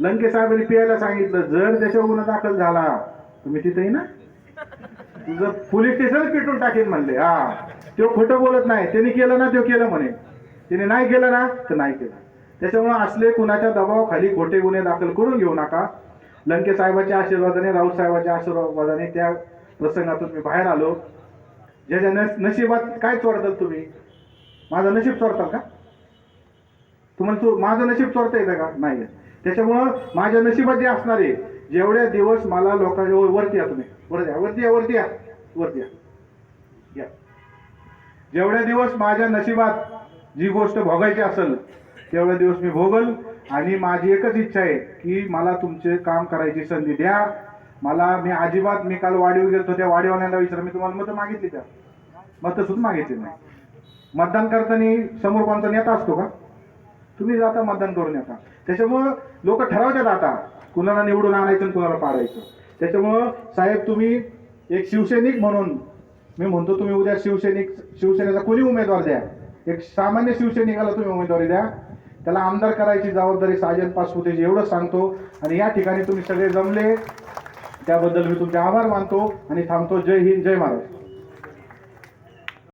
लंके साहेबांनी पियाला सांगितलं जर त्याच्यावर गुन्हा दाखल झाला तुम्ही तिथेही ना? तुझं पोलीस स्टेशन पेटून टाकेन म्हणले. हा. तो खोटं बोलत नाही. त्याने केलं ना तो केलं म्हणे. त्याने नाही केलं ना तर नाही केलं. त्याच्यामुळे असले कुणाच्या दबावाखाली खोटे गुन्हे दाखल करून घेऊ नका. लंके साहेबाच्या आशीर्वादाने राऊत साहेबाच्या आशीर्वादाने त्या प्रसंगातून मी बाहेर आलो. ज्याच्या नस नशिबात काय चोरताल तुम्ही? माझं नशीब चोरताल का? तुम्हाला तू माझं नशीब चोरता येतं का? नाही येत. त्याच्यामुळं माझ्या नशिबात जे असणार आहे जेवढ्या दिवस मला लोकांच्या वरती या तुम्ही. वरती या वरती या वरती या. वरती या. या. जेवढ्या दिवस माझ्या नशिबात जी गोष्ट भोगायची असेल तेवढ्या दिवस मी भोगल. आणि माझी एकच इच्छा आहे की मला तुमचे काम करायची संधी द्या. मला मी अजिबात मी काल वाढीव गेलो त्या वाढीवाल्यांना विचार. मी तुम्हाला मतं मागितली त्या मतं सुद्धा मागितली नाही. मतदान करताना समोर कोणता नेता असतो का? तुम्ही जाता मतदान करून येता. त्याच्यामुळं लोक ठरवतात आता कुणाला निवडून आणायचं आणि कुणाला पाडायचं. त्याच्यामुळं साहेब तुम्ही एक शिवसैनिक म्हणून मी म्हणतो तुम्ही उद्या शिवसैनिक शिवसेनेचा कोणी उमेदवार द्या? एक सामान्य शिवसैनिकाला तुम्ही उमेदवारी द्या. त्याला आमदार करायची जबाबदारी साजन पासपुतेची एवढं सांगतो. आणि या ठिकाणी तुम्ही सगळे जमले त्याबद्दल मी तुमचे आभार मानतो आणि थांबतो. जय हिंद जय महाराज